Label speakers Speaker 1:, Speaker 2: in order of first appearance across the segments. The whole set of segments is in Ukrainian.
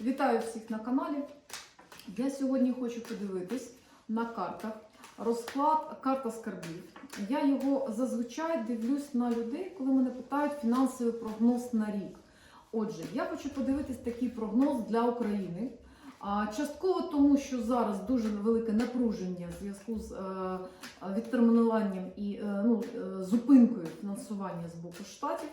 Speaker 1: Вітаю всіх на каналі. Я сьогодні хочу подивитись на картах розклад карта скарбів. Я його зазвичай дивлюсь на людей, коли мене питають фінансовий прогноз на рік. Отже, я хочу подивитись такий прогноз для України. Частково тому, що зараз дуже велике напруження в зв'язку з е, відтермінуванням і е, ну, е, зупинкою фінансування з боку штатів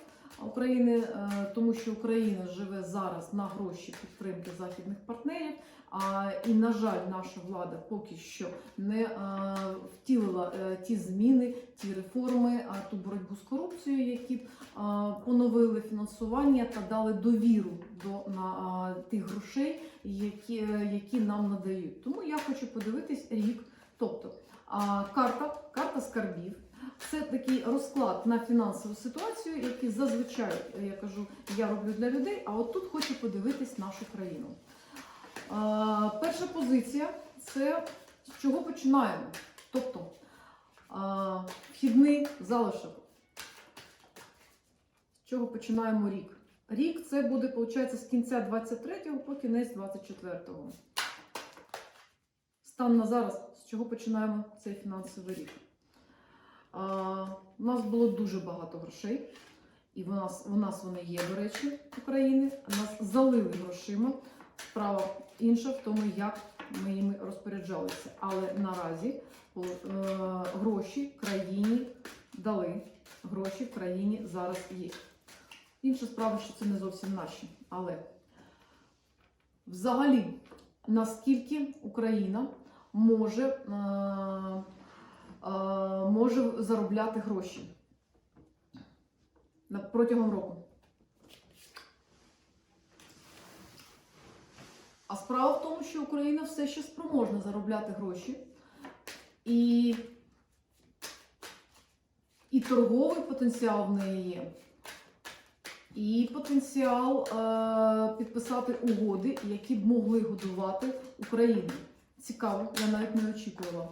Speaker 1: України, е, тому що Україна живе зараз на гроші підтримки західних партнерів. А, і, на жаль, наша влада поки що не е, втілила е, ті зміни, ті реформи, а ту боротьбу з корупцією, які поновили фінансування та дали довіру до на, тих грошей, які, які нам надають. Тому я хочу подивитись рік. Тобто карта, карта скарбів. Це такий розклад на фінансову ситуацію, який зазвичай я кажу, я роблю для людей. А от тут хочу подивитись нашу країну. А, перша позиція це з чого починаємо. Тобто а, вхідний залишок. З чого починаємо рік? Рік це буде, виходить, з кінця 23-го по кінець 24-го. Стан на зараз, з чого починаємо цей фінансовий рік. У нас було дуже багато грошей, і в нас, у нас вони є, до речі, України. Нас залили грошима. Справа інша в тому, як ми їми розпоряджалися. Але наразі е, гроші країні дали. Гроші в країні зараз є. Інша справа, що це не зовсім наші. Але взагалі, наскільки Україна може, е, може заробляти гроші протягом року? А справа в тому, що Україна все ще спроможна заробляти гроші. І, і торговий потенціал в неї є. І потенціал е, підписати угоди, які б могли годувати Україну. Цікаво, я навіть не очікувала.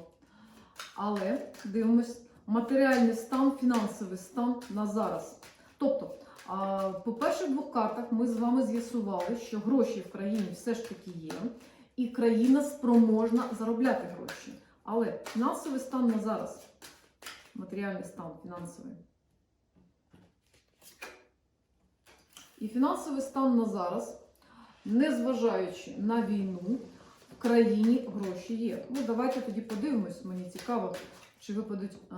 Speaker 1: Але дивимось, матеріальний стан, фінансовий стан на зараз. Тобто, по перших двох картах ми з вами з'ясували, що гроші в країні все ж таки є, і країна спроможна заробляти гроші. Але фінансовий стан на зараз, матеріальний стан фінансовий. І фінансовий стан на зараз, незважаючи на війну, в країні гроші є. Ну, давайте тоді подивимось, мені цікаво, чи випадуть е,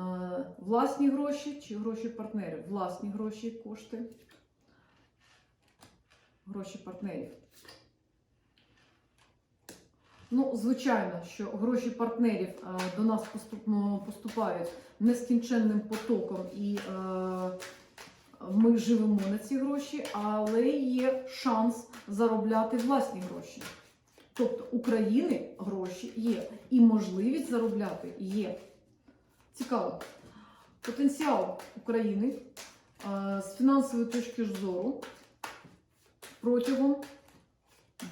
Speaker 1: власні гроші, чи гроші партнерів. Власні гроші кошти. Гроші партнерів. Ну, звичайно, що гроші партнерів е, до нас поступ- поступають нескінченним потоком і е, ми живемо на ці гроші, але є шанс заробляти власні гроші. Тобто України гроші є і можливість заробляти є. Цікаво. Потенціал України е, з фінансової точки зору протягом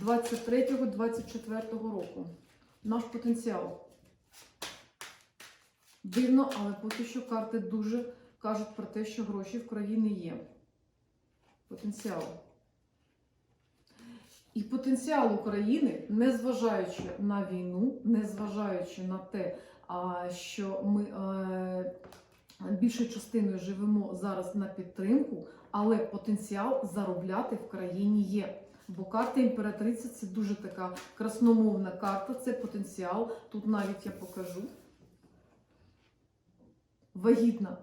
Speaker 1: 23-24 року. Наш потенціал. Дивно, але поки що карти дуже кажуть про те, що гроші в країні є. Потенціал. І потенціал України, незважаючи на війну, незважаючи на те, що ми е, більшою частиною живемо зараз на підтримку, але потенціал заробляти в країні є. Бо карта імператриця це дуже така красномовна карта, це потенціал. Тут навіть я покажу. Вагітна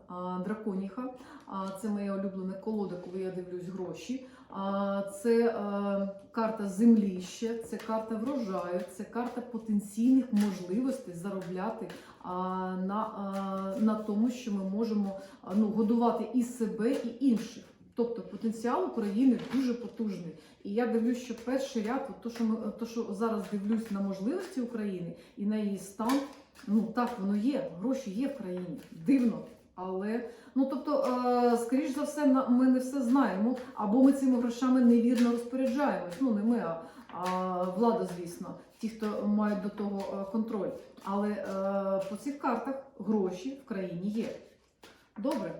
Speaker 1: драконіха. А, це моя улюблена колода, коли я дивлюсь гроші. А, це е, карта землі ще, це карта врожаю, це карта потенційних можливостей заробляти на, на тому, що ми можемо ну, годувати і себе, і інших. Тобто потенціал України дуже потужний. І я дивлюсь, що перший ряд, то, що ми то, що зараз дивлюсь на можливості України і на її стан, ну так воно є. Гроші є в країні. Дивно. Але ну тобто, е, скоріш за все, ми не все знаємо, або ми цими грошами невірно розпоряджаємось. Ну не ми, а, влада, звісно, ті, хто мають до того е, контроль. Але е, по цих картах гроші в країні є. Добре.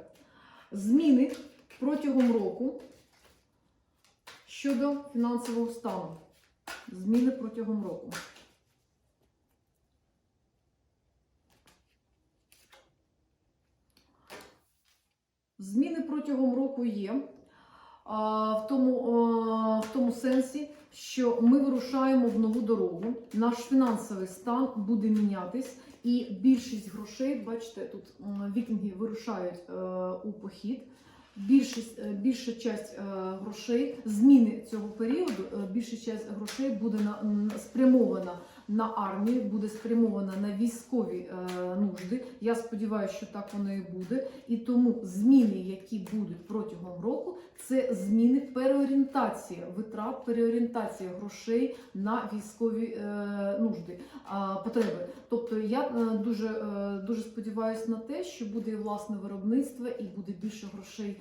Speaker 1: Зміни протягом року щодо фінансового стану. Зміни протягом року. Зміни протягом року є. В тому, в тому сенсі, що ми вирушаємо в нову дорогу. Наш фінансовий стан буде мінятись, і більшість грошей, бачите, тут вікінги вирушають е, у похід. Більшість, е, більша часть е, грошей, зміни цього періоду, більша часть грошей буде на, спрямована на армію, буде спрямована на військові е, нужди. Я сподіваюся, що так воно і буде. І тому зміни, які будуть протягом року, це зміни переорієнтація витрат, переорієнтація грошей на військові е, нужди, потреби. Тобто я е, дуже, дуже сподіваюся на те, що буде власне виробництво, і буде більше грошей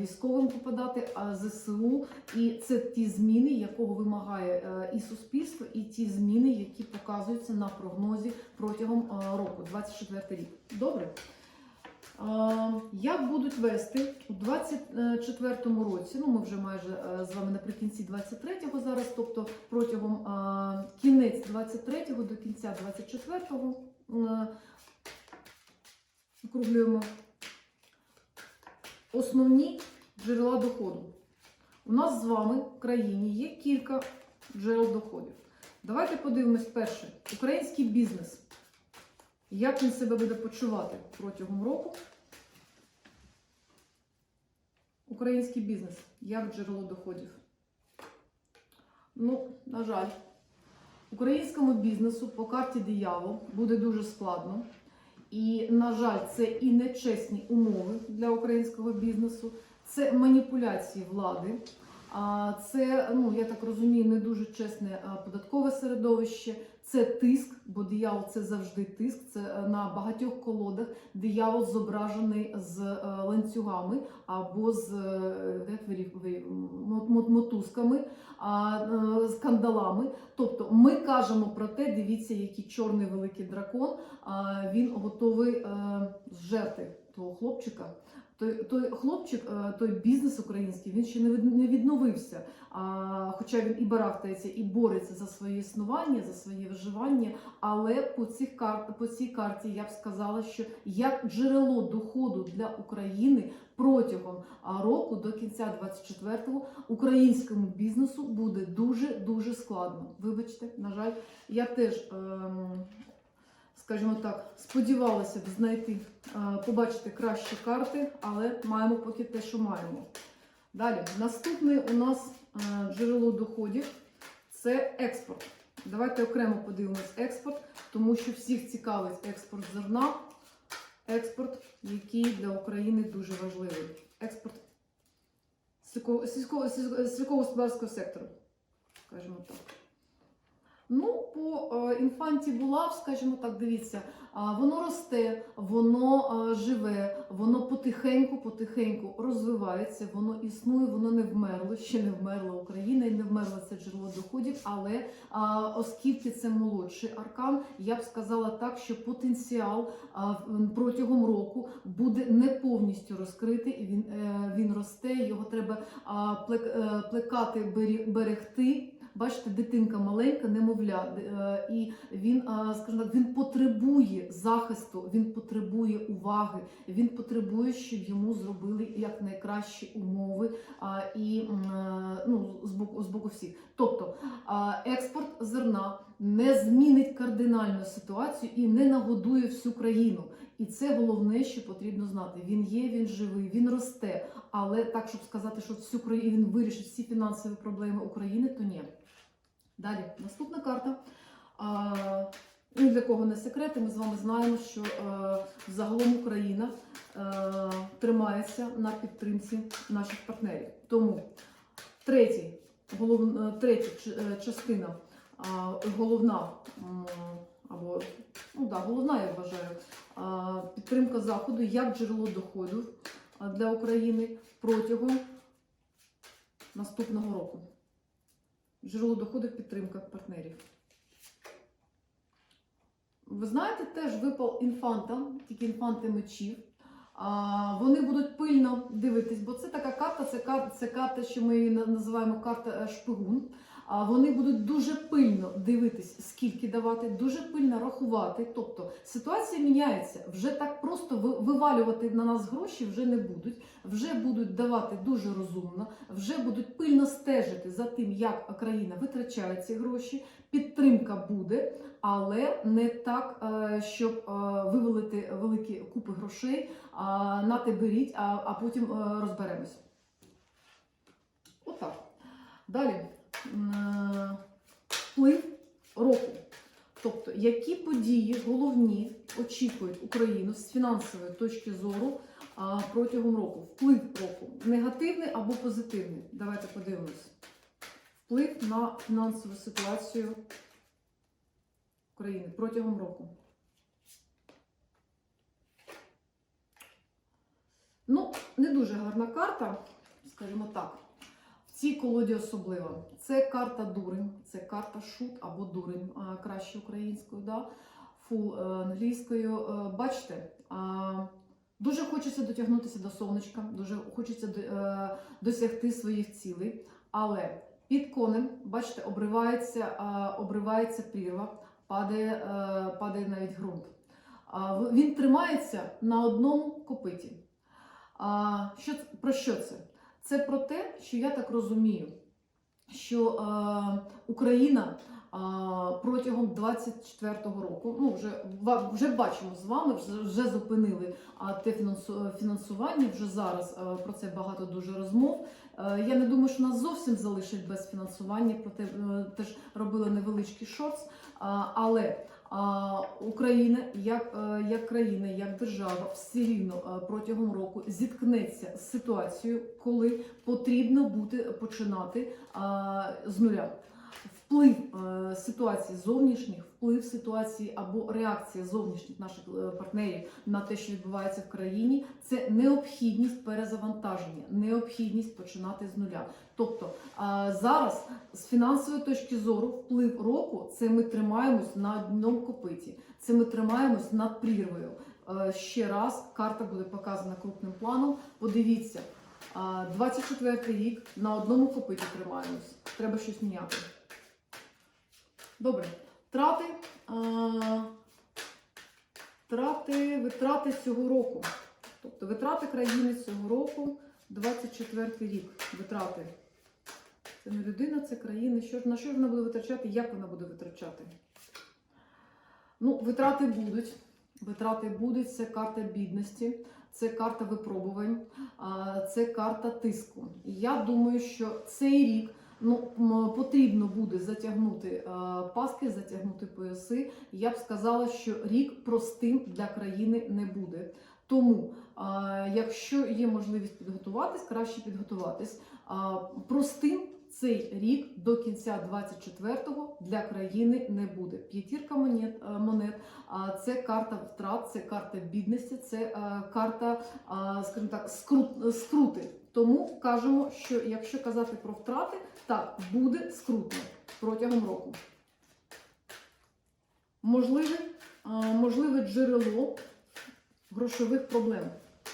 Speaker 1: військовим попадати, а ЗСУ. І це ті зміни, якого вимагає і суспільство, і ті зміни, які показуються на прогнозі протягом е, року, 24 рік. Добре. Е, Як будуть вести у 24-му році? Ну, ми вже майже е, з вами наприкінці 23-го зараз, тобто протягом кінець 23-го до кінця 24-го е, округлюємо основні джерела доходу. У нас з вами в країні є кілька джерел доходів. Давайте подивимось перше. Український бізнес. Як він себе буде почувати протягом року? Український бізнес як джерело доходів. Ну, на жаль, українському бізнесу по карті диявол буде дуже складно. І, на жаль, це і нечесні умови для українського бізнесу, це маніпуляції влади. Це, ну я так розумію, не дуже чесне податкове середовище. Це тиск, бо диявол це завжди тиск. Це е, на багатьох колодах диявол зображений з е, ланцюгами або з е, як мотузками, з кандалами. Тобто ми кажемо про те, дивіться, який чорний великий дракон. Він готовий зжерти того хлопчика. Той, той хлопчик, е, той бізнес український, він ще не від- відновився. А, хоча він і барахтається, і бореться за своє існування, за своє виживання. Але по, цих кар... по цій карті я б сказала, що як джерело доходу для України протягом року до кінця 24-го українському бізнесу буде дуже дуже складно. Вибачте, на жаль, я теж. Ем... Скажімо так, сподівалася б знайти, е, побачити кращі карти, але маємо поки те, що маємо. Далі, наступне у нас е, джерело доходів це експорт. Давайте окремо подивимось експорт, тому що всіх цікавить експорт зерна, експорт, який для України дуже важливий. Експорт сільського- сільськогосподарського сектору, скажімо так. Ну, по е, інфанті Булав, скажімо так, дивіться, воно росте, воно живе, воно потихеньку, потихеньку розвивається, воно існує, воно не вмерло, ще не вмерла Україна і не вмерло це джерело доходів. Але оскільки це молодший аркан, я б сказала так, що потенціал протягом року буде не повністю розкритий. Він, е, він росте, його треба е, плекати, берегти. Бачите, дитинка маленька, немовля, е, і він, е, скажімо так, він потребує захисту, він потребує уваги, він потребує, щоб йому зробили якнайкращі умови і е, ну, з боку з боку всіх. Тобто експорт зерна не змінить кардинальну ситуацію і не нагодує всю країну. І це головне, що потрібно знати. Він є, він живий, він росте. Але так, щоб сказати, що всю країну він вирішить всі фінансові проблеми України, то ні. Далі, наступна карта. Ну, для кого не секрет, ми з вами знаємо, що е, загалом Україна е, тримається на підтримці наших партнерів. Тому третій, голов, е, третя частина, головна або ну, да, головна, я вважаю, підтримка заходу як джерело доходу для України протягом наступного року. Джерело доходу підтримка партнерів. Ви знаєте, теж випав інфанта, тільки інфанти мечів. А, вони будуть пильно дивитись, бо це така карта, це карта, це карта, що ми її називаємо карта е, шпигун. Вони будуть дуже пильно дивитись, скільки давати, дуже пильно рахувати. Тобто ситуація міняється. Вже так просто вивалювати на нас гроші вже не будуть. Вже будуть давати дуже розумно, вже будуть пильно стежити за тим, як країна витрачає ці гроші. Підтримка буде, але не так, е, щоб е, вивалити великі купи грошей. На те беріть, а, потім е, розберемось. Отак. Далі вплив року. Тобто, які події головні очікують Україну з фінансової точки зору протягом року? Вплив року. Негативний або позитивний? Давайте подивимось. Вплив на фінансову ситуацію України протягом року. Ну, не дуже гарна карта, скажімо так. Цій колоді особливо. Це карта дурень, це карта шут або дурень, краще українською, да? фул е, англійською. Е, Бачите, дуже хочеться дотягнутися до сонечка, дуже хочеться е, досягти своїх цілей, але під конем, бачите, обривається, обривається прірва, падає, падає навіть ґрунт. Він тримається на одному копиті. Що, про що це? Це про те, що я так розумію, що е, Україна е, протягом 24-го року, ну вже, вже бачимо з вами, вже, вже зупинили а, те фінансування, вже зараз е, про це багато дуже розмов. Е, я не думаю, що нас зовсім залишать без фінансування, проте е, теж робили невеличкий шорт. А, але Україна як, е, як країна, як держава все рівно е, протягом року зіткнеться з ситуацією, коли потрібно буде починати з нуля. Вплив е, ситуації зовнішніх, вплив ситуації або реакція зовнішніх наших е, партнерів на те, що відбувається в країні, це необхідність перезавантаження, необхідність починати з нуля. Тобто зараз з фінансової точки зору вплив року це ми тримаємось на одному копиті, це ми тримаємось над прірвою. Е, Ще раз карта буде показана крупним планом. Подивіться, а, 24 рік на одному копиті тримаємось. Треба щось міняти. Добре. Трати, а, трати, витрати цього року. Тобто витрати країни цього року, 24 рік. Витрати. Це не людина, це країна. Що на що вона буде витрачати, як вона буде витрачати? Ну, витрати будуть. Витрати будуть, це карта бідності, це карта випробувань, це карта тиску. І Я думаю, що цей рік ну, потрібно буде затягнути е, паски, затягнути пояси. Я б сказала, що рік простим для країни не буде. Тому, е, якщо є можливість підготуватись, краще підготуватись. Простим цей рік до кінця 24-го для країни не буде. П'ятірка монет, е, монет це карта втрат, це карта бідності, це е, карта, скажімо так, скрути. Тому кажемо, що якщо казати про втрати, так буде скрутно протягом року. Можливе, можливе джерело грошових проблем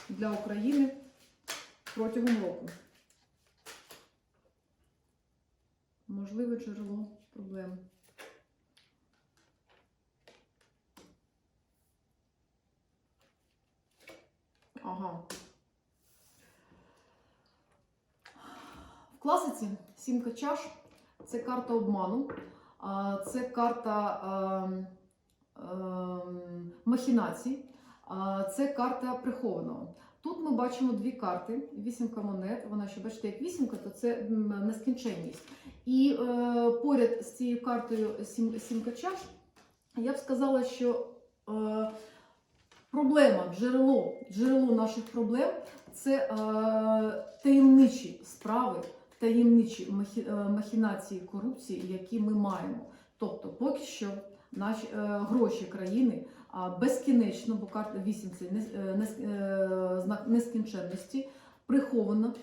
Speaker 1: для України протягом року. Можливе джерело проблем. Ага. Класиці сімка чаш це карта обману, це карта ем, ем, махінацій, це карта прихованого. Тут ми бачимо дві карти: вісімка монет. Вона ще бачите, як вісімка, то це нескінченність. І е, поряд з цією картою сім, сімка чаш, я б сказала, що е, проблема, джерело, джерело наших проблем це е, таємничі справи, таємничі е, махінації корупції, які ми маємо. Тобто, поки що наші е, гроші країни безкінечно, бо карта 8 це е, знак нескінченності, приховано,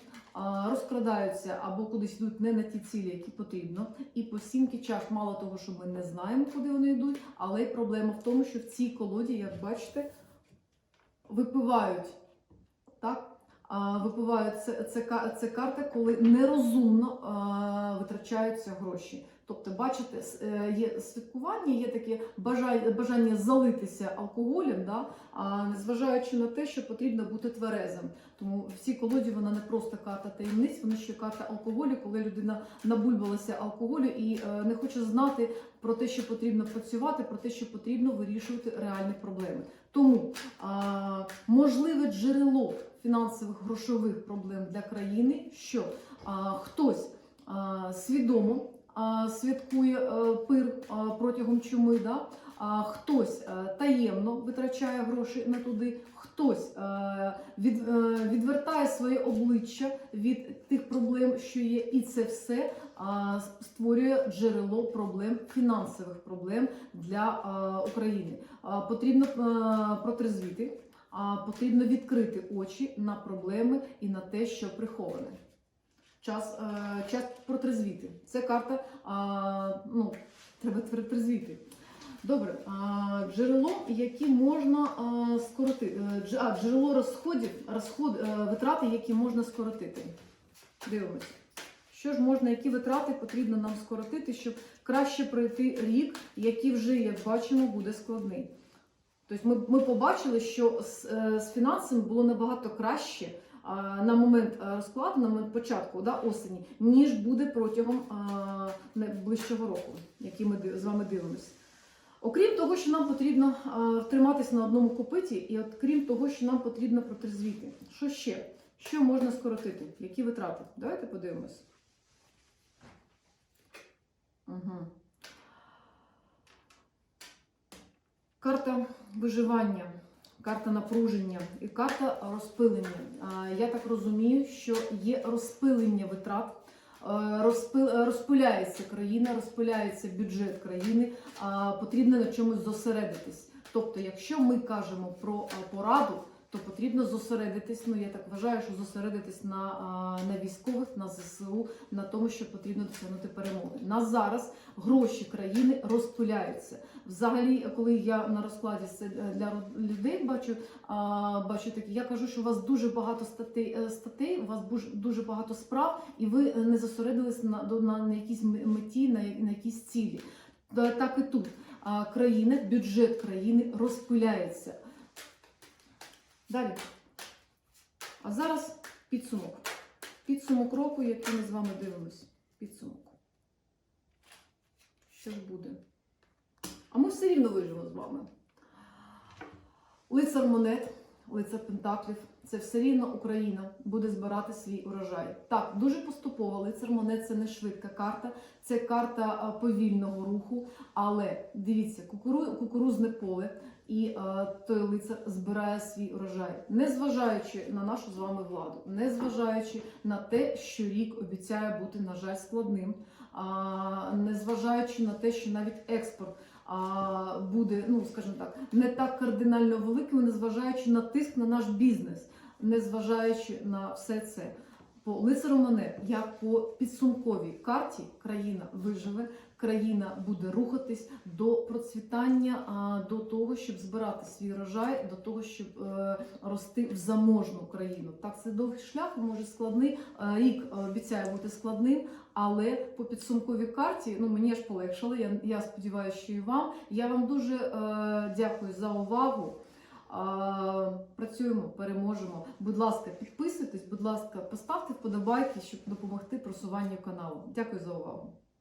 Speaker 1: розкрадаються або кудись йдуть не на ті цілі, які потрібно. І по сімки чаш, мало того, що ми не знаємо, куди вони йдуть, але й проблема в тому, що в цій колоді, як бачите, випивають так, випивають це, це, це карта, коли нерозумно витрачаються гроші. Тобто, бачите, е, є святкування, є таке бажання, залитися алкоголем, да, а незважаючи на те, що потрібно бути тверезим. Тому в цій колоді вона не просто карта таємниць, вона ще карта алкоголю, коли людина набульбалася алкоголю і е, не хоче знати про те, що потрібно працювати, про те, що потрібно вирішувати реальні проблеми. Тому можливе джерело фінансових грошових проблем для країни, що а, хтось а, свідомо а, святкує е, пир а, протягом чуми, да? а хтось е, таємно витрачає гроші на туди, хтось е, від, е, відвертає своє обличчя від тих проблем, що є, і це все а, створює джерело проблем, фінансових проблем для а, України. А, Потрібно а, протрезвіти, а потрібно відкрити очі на проблеми і на те, що приховане. Час, е, час протрезвіти. Це карта, ну, треба протрезвіти. Добре, джерело, які можна скоротити. е, А, джерело розходів, розход, е, витрати, які можна скоротити. Дивимось. Що ж можна, які витрати потрібно нам скоротити, щоб краще пройти рік, який вже, як бачимо, буде складний. Тобто ми, ми побачили, що з, е, з фінансами було набагато краще а, на момент е, розкладу, на момент початку да, осені, ніж буде протягом а, найближчого року, який ми з вами дивимося. Окрім того, що нам потрібно а, триматися на одному копиті, і от крім того, що нам потрібно протрезвіти. Що ще? Що можна скоротити? Які витрати? Давайте подивимось. Угу. Карта виживання, карта напруження і карта розпилення. Я так розумію, що є розпилення витрат. розпи- Розпиляється країна, розпиляється бюджет країни, потрібно на чомусь зосередитись. Тобто, якщо ми кажемо про пораду, то потрібно зосередитись. Ну я так вважаю, що зосередитись на, на військових, на ЗСУ, на тому, що потрібно досягнути перемоги. На зараз гроші країни розпиляються. Взагалі, коли я на розкладі це для людей бачу, бачу такі, я кажу, що у вас дуже багато статей, е, статей, у вас дуже багато справ, і ви е, не зосередились на, на, на якійсь меті, на, на якійсь цілі. Та- Так і тут. Країна, бюджет країни розпиляється. Далі. А зараз підсумок. Підсумок року, який ми з вами дивились. Підсумок. Що ж буде? А ми все рівно виживемо з вами. Лицар монет, лицар пентаклів це все рівно Україна буде збирати свій урожай. Так, дуже поступово лицар монет це не швидка карта, це карта повільного руху. Але дивіться, кукуру, кукурузне поле і е, той лицар збирає свій урожай, незважаючи на нашу з вами владу, незважаючи на те, що рік обіцяє бути, на жаль, складним, а, незважаючи на те, що навіть експорт а, буде, ну скажімо так, не так кардинально великим, незважаючи на тиск на наш бізнес, незважаючи на все це. По лицару монет, як по підсумковій карті, країна виживе, країна буде рухатись до процвітання, до того, щоб збирати свій врожай, до того, щоб е, рости в заможну країну. Так, це довгий шлях, може складний. Е, Рік е, обіцяє бути складним, але по підсумковій карті, ну мені аж полегшало. Я, я сподіваюся, що і вам. Я вам дуже дякую за увагу. Працюємо, переможемо. Будь ласка, підписуйтесь, будь ласка, поставте вподобайки, щоб допомогти просуванню каналу. Дякую за увагу.